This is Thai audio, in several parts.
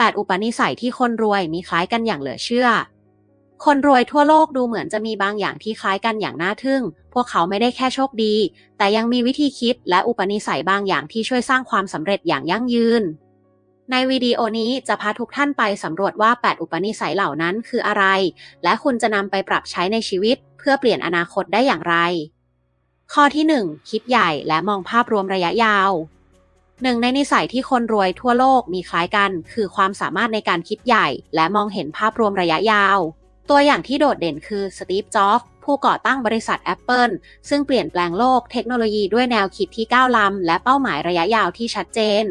8 อุปนิสัยที่คนรวยมีคล้ายกันอย่างเหลือเชื่อ คนรวยทั่วโลกดูเหมือนจะมีบางอย่างที่คล้ายกันอย่างน่าทึ่ง พวกเขาไม่ได้แค่โชคดี แต่ยังมีวิธีคิดและอุปนิสัยบางอย่างที่ช่วยสร้างความสำเร็จอย่างยั่งยืน ในวิดีโอนี้จะพาทุกท่านไปสำรวจว่า 8 อุปนิสัยเหล่านั้นคืออะไร และคุณจะนำไปปรับใช้ในชีวิต เพื่อเปลี่ยนอนาคตได้อย่างไร ข้อที่ 1 คิดใหญ่และมองภาพรวมระยะยาว หนึ่งในนิสัยที่คนรวยทั่วโลกมีคล้ายกัน คือความสามารถในการคิดใหญ่ และมองเห็นภาพรวมระยะยาว ตัวอย่างที่โดดเด่นคือสตีฟ จ็อบส์ผู้ก่อตั้งบริษัท Apple ซึ่งเปลี่ยนแปลงโลกเทคโนโลยีด้วยแนวคิดที่ก้าวล้ำและเป้าหมายระยะยาวที่ชัดเจน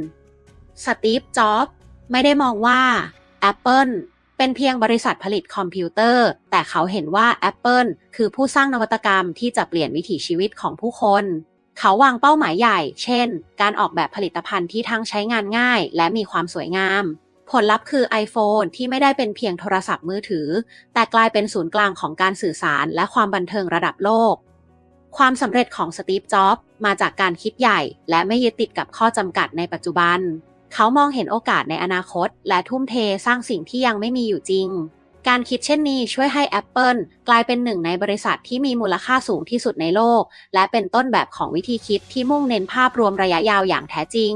สตีฟ จ็อบส์ไม่ได้มองว่า Apple เป็นเพียงบริษัทผลิตคอมพิวเตอร์ แต่เขาเห็นว่า Apple คือผู้สร้างนวัตกรรมที่จะเปลี่ยนวิถีชีวิตของผู้คน เขาวางเป้าหมายใหญ่ เช่น การออกแบบผลิตภัณฑ์ที่ทั้งใช้งานง่าย และมีความสวยงาม ผลลัพธ์คือ iPhone ที่ไม่ได้เป็นเพียงโทรศัพท์มือถือ แต่กลายเป็นศูนย์กลางของการสื่อสารและความบันเทิงระดับโลก ความสำเร็จของสตีฟ จ็อบส์มาจากการคิดใหญ่ และไม่ยึดติดกับข้อจำกัดในปัจจุบัน เขามองเห็นโอกาสในอนาคต และทุ่มเทสร้างสิ่งที่ยังไม่มีอยู่จริง การคิดเช่นนี้ช่วยให้ Apple กลายเป็นหนึ่งในบริษัทที่มีมูลค่าสูงที่สุดในโลก และเป็นต้นแบบของวิธีคิดที่มุ่งเน้นภาพรวมระยะยาวอย่างแท้จริง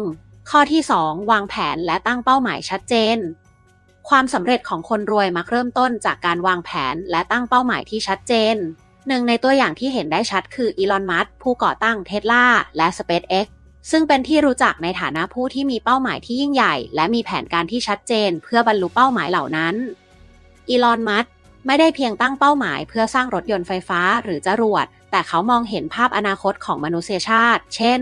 ข้อที่ 2 วางแผนและตั้งเป้าหมายชัดเจน ความสำเร็จของคนรวยมักเริ่มต้นจากการวางแผนและตั้งเป้าหมายที่ชัดเจนหนึ่งในตัวอย่างที่เห็นได้ชัดคืออีลอนมัสก์ผู้ก่อตั้งเทสลาและ SpaceX ซึ่งเป็นที่รู้จักในฐานะผู้ที่มีเป้าหมายที่ยิ่งใหญ่ และมีแผนการที่ชัดเจน เพื่อบรรลุเป้าหมายเหล่านั้น อีลอน มัสไม่ได้เพียงตั้งเป้าหมายเพื่อสร้างรถยนต์ไฟฟ้าหรือจรวด แต่เขามองเห็นภาพอนาคตของมนุษยชาติ เช่น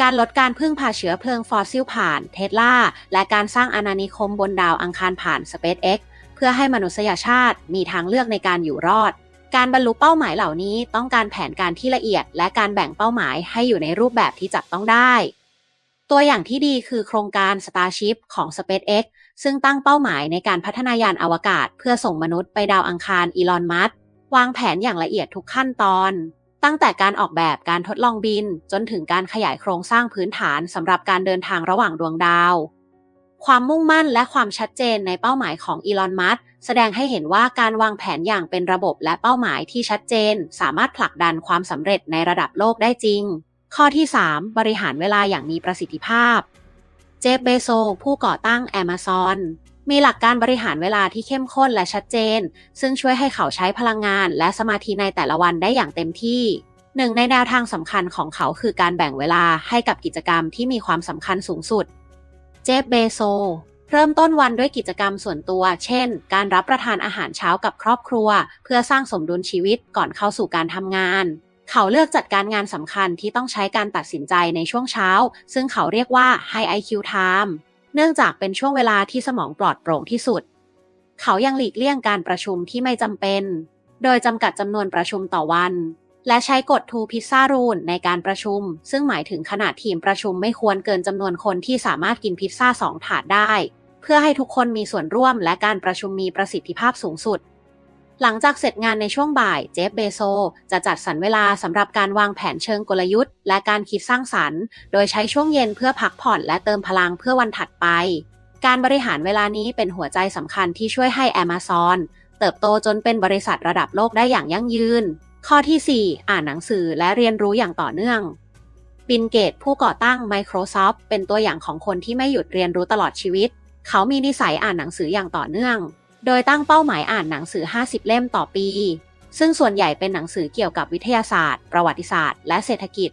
การลดการพึ่งพาเชื้อเพลิงฟอสซิลผ่านเทสลา และการสร้างอาณานิคมบนดาวอังคารผ่าน SpaceX เพื่อให้มนุษยชาติมีทางเลือกในการอยู่รอด การบรรลุเป้าหมายเหล่านี้ต้องการแผนการที่ละเอียด และการแบ่งเป้าหมายให้อยู่ในรูปแบบที่จับต้องได้ ตัวอย่างที่ดีคือโครงการ Starship ของ SpaceX ซึ่งตั้งเป้าหมายในการพัฒนายานอวกาศ เพื่อส่งมนุษย์ไปดาวอังคารอีลอนมัสวางแผนอย่างละเอียดทุกขั้นตอน ตั้งแต่การออกแบบการทดลองบิน จนถึงการขยายโครงสร้างพื้นฐานสำหรับการเดินทางระหว่างดวงดาว ความมุ่งมั่นและความชัดเจนในเป้าหมายของอีลอนมัสแสดงให้เห็นว่าการวางแผนอย่างเป็นระบบและเป้าหมายที่ชัดเจน สามารถผลักดันความสำเร็จในระดับโลกได้จริง ข้อที่ 3 บริหารเวลาอย่างมีประสิทธิภาพ เจฟเบโซ ผู้ก่อตั้ง Amazon มีหลักการบริหารเวลาที่เข้มข้นและชัดเจน ซึ่งช่วยให้เขาใช้พลังงานและสมาธิในแต่ละวันได้อย่างเต็มที่ หนึ่งในแนวทางสำคัญของเขาคือการแบ่งเวลาให้กับกิจกรรมที่มีความสำคัญสูงสุด เจฟเบโซ เริ่มต้นวันด้วยกิจกรรมส่วนตัว เช่น การรับประทานอาหารเช้ากับครอบครัว เพื่อสร้างสมดุลชีวิตก่อนเข้าสู่การทำงาน เขาเลือกจัดการงานสำคัญที่ต้องใช้การตัดสินใจในช่วงเช้า ซึ่งเขาเรียกว่า High IQ Time เนื่องจากเป็นช่วงเวลาที่สมองปลอดโปร่งที่สุด เขายังหลีกเลี่ยงการประชุมที่ไม่จำเป็น โดยจำกัดจำนวนประชุมต่อวัน และใช้กฎ two pizza rule ในการประชุม ซึ่งหมายถึงขนาดทีมประชุมไม่ควรเกินจำนวนคนที่สามารถกินพิซซ่าสองถาดได้ เพื่อให้ทุกคนมีส่วนร่วมและการประชุมมีประสิทธิภาพสูงสุด หลังจากเสร็จงานในช่วงบ่าย เจฟเบโซ จะจัดสรรเวลาสำหรับการวางแผนเชิงกลยุทธ์ และการคิดสร้างสรรค์ โดยใช้ช่วงเย็นเพื่อพักผ่อนและเติมพลังเพื่อวันถัดไป การบริหารเวลานี้เป็นหัวใจสำคัญที่ช่วยให้ Amazon เติบโตจนเป็นบริษัทระดับโลกได้อย่างยั่งยืน ข้อที่ 4 อ่านหนังสือและเรียนรู้อย่างต่อเนื่อง บินเกตผู้ก่อตั้ง Microsoft เป็นตัวอย่างของคนที่ไม่หยุดเรียนรู้ตลอดชีวิต เขามีนิสัยอ่านหนังสืออย่างต่อเนื่อง โดยตั้งเป้าหมายอ่านหนังสือ 50 เล่มต่อปี ซึ่งส่วนใหญ่เป็นหนังสือเกี่ยวกับวิทยาศาสตร์ ประวัติศาสตร์ และเศรษฐกิจ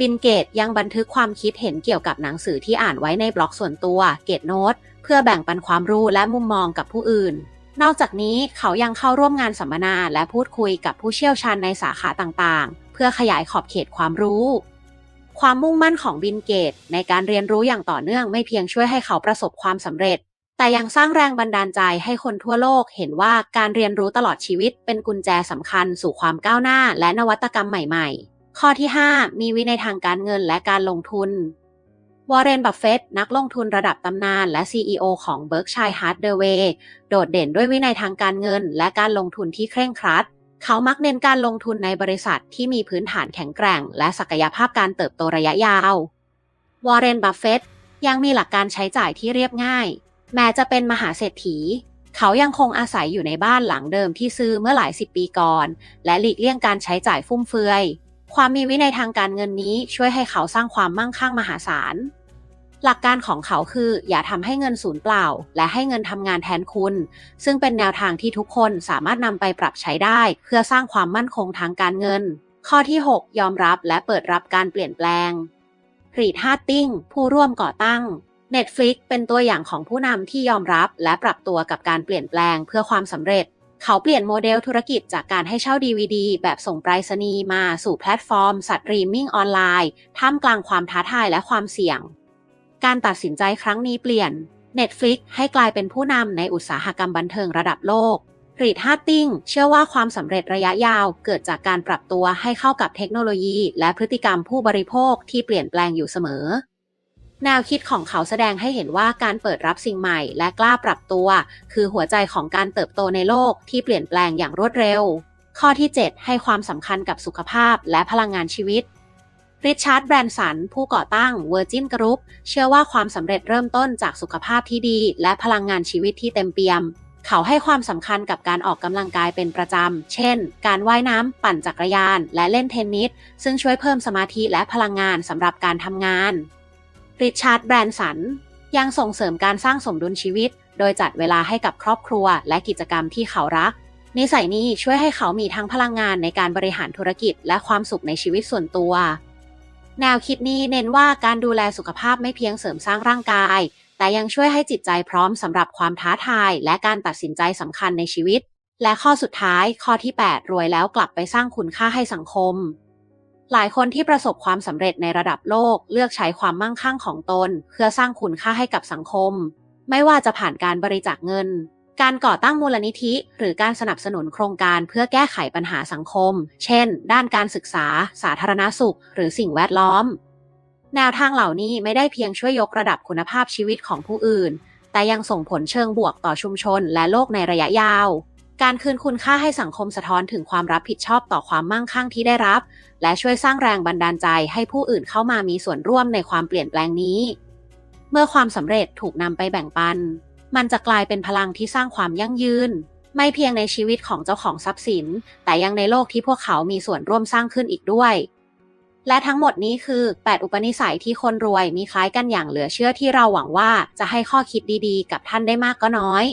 บินเกตยังบันทึกความคิดเห็นเกี่ยวกับหนังสือที่อ่านไว้ในบล็อกส่วนตัวเกตโน้ตเพื่อแบ่งปันความรู้และมุมมองกับผู้อื่น นอกจากนี้เขายังเข้าร่วมงานสัมมนาและพูดคุยกับผู้เชี่ยวชาญในสาขาต่างๆ เพื่อขยายขอบเขตความรู้ ความมุ่งมั่นของบินเกตในการเรียนรู้อย่างต่อเนื่องไม่เพียงช่วยให้เขาประสบความสำเร็จ แต่ยังสร้างแรงบันดาลใจให้คนทั่วโลกเห็นว่าการเรียนรู้ตลอดชีวิตเป็นกุญแจสำคัญสู่ความก้าวหน้าและนวัตกรรมใหม่ๆ ข้อที่ 5 มีวินัยทางการเงินและการลงทุน วอร์เรน บัฟเฟตต์นักลงทุนระดับตำนานและ CEO ของ Berkshire Hathaway โดดเด่นด้วยวินัยทางการเงินและการลงทุนที่เคร่งครัด เขามักเน้นการลงทุนในบริษัทที่มีพื้นฐานแข็งแกร่ง และศักยภาพการเติบโตระยะยาว วอร์เรน บัฟเฟตต์ยังมีหลักการใช้จ่ายที่เรียบง่าย แม้จะเป็นมหาเศรษฐี เขายังคงอาศัยอยู่ในบ้านหลังเดิมที่ซื้อเมื่อหลายสิบปีก่อน และหลีกเลี่ยงการใช้จ่ายฟุ่มเฟือย ความมีวินัยทางการเงินนี้ช่วยให้เขาสร้างความมั่งคั่งมหาศาล หลักการของเขาคือ อย่าทำให้เงินสูญเปล่า และให้เงินทำงานแทนคุณ ซึ่งเป็นแนวทางที่ทุกคนสามารถนำไปปรับใช้ได้ เพื่อสร้างความมั่นคงทางการเงิน ข้อที่ 6 ยอมรับและเปิดรับการเปลี่ยนแปลงรีดฮาร์ติ้งผู้ร่วมก่อตั้ง Netflix เป็นตัวอย่างของผู้นำที่ยอมรับและปรับตัวกับการเปลี่ยนแปลงเพื่อความสำเร็จ เขาเปลี่ยนโมเดลธุรกิจจากการให้เช่า DVD แบบส่งไปรษณีย์มาสู่แพลตฟอร์มสตรีมมิ่งออนไลน์ ท่ามกลางความท้าทายและความเสี่ยง การตัดสินใจครั้งนี้เปลี่ยน Netflix ให้กลายเป็นผู้นำในอุตสาหกรรมบันเทิงระดับโลกรีดฮาร์ติงเชื่อว่าความสำเร็จระยะยาวเกิดจากการปรับตัวให้เข้ากับเทคโนโลยี และพฤติกรรมผู้บริโภคที่เปลี่ยนแปลงอยู่เสมอ แนวคิดของเขาแสดงให้เห็นว่าการเปิดรับสิ่งใหม่ และกล้าปรับตัว คือหัวใจของการเติบโตในโลกที่เปลี่ยนแปลงอย่างรวดเร็ว ข้อที่ 7 ให้ความสำคัญกับสุขภาพและพลังงานชีวิตริชาร์ดแบรนสัน ผู้ก่อตั้ง Virgin Group เชื่อว่าความสำเร็จเริ่มต้นจากสุขภาพที่ดี และพลังงานชีวิตที่เต็มเปี่ยม เขาให้ความสำคัญกับการออกกำลังกายเป็นประจำ เช่น การว่ายน้ำ ปั่นจักรยาน และเล่นเทนนิส ซึ่งช่วยเพิ่มสมาธิและพลังงานสำหรับการทำงาน ริชาร์ดแบรนสัน ยังส่งเสริมการสร้างสมดุลชีวิต โดยจัดเวลาให้กับครอบครัว และกิจกรรมที่เขารัก นิสัยนี้ช่วยให้เขามีทั้งพลังงานในการบริหารธุรกิจ และความสุขในชีวิตส่วนตัว แนวคิดนี้เน้นว่าการดูแลสุขภาพไม่เพียงเสริมสร้างร่างกาย แต่ยังช่วยให้จิตใจพร้อมสำหรับความท้าทาย และการตัดสินใจสำคัญในชีวิต และข้อสุดท้าย ข้อที่ 8 รวยแล้วกลับไปสร้างคุณค่าให้สังคม หลายคนที่ประสบความสำเร็จในระดับโลกเลือกใช้ความมั่งคั่งของตน เพื่อสร้างคุณค่าให้กับสังคม ไม่ว่าจะผ่านการบริจาคเงิน การก่อตั้งมูลนิธิ หรือการสนับสนุนโครงการเพื่อแก้ไขปัญหาสังคม เช่น ด้านการศึกษา สาธารณสุข หรือสิ่งแวดล้อม แนวทางเหล่านี้ไม่ได้เพียงช่วยยกระดับคุณภาพชีวิตของผู้อื่น แต่ยังส่งผลเชิงบวกต่อชุมชนและโลกในระยะยาว การคืนคุณค่าให้สังคมสะท้อนถึงความรับผิดชอบต่อความมั่งคั่งที่ได้รับ และช่วยสร้างแรงบันดาลใจให้ผู้อื่นเข้ามามีส่วนร่วมในความเปลี่ยนแปลงนี้ เมื่อความสำเร็จถูกนำไปแบ่งปัน มันจะกลายเป็นพลังที่สร้างความยั่งยืน ไม่เพียงในชีวิตของเจ้าของทรัพย์สิน แต่ยังในโลกที่พวกเขามีส่วนร่วมสร้างขึ้นอีกด้วย และทั้งหมดนี้คือ 8 อุปนิสัยที่คนรวยมีคล้ายกันอย่างเหลือเชื่อที่เราหวังว่าจะให้ข้อคิดดีๆ กับท่านได้มากก็น้อย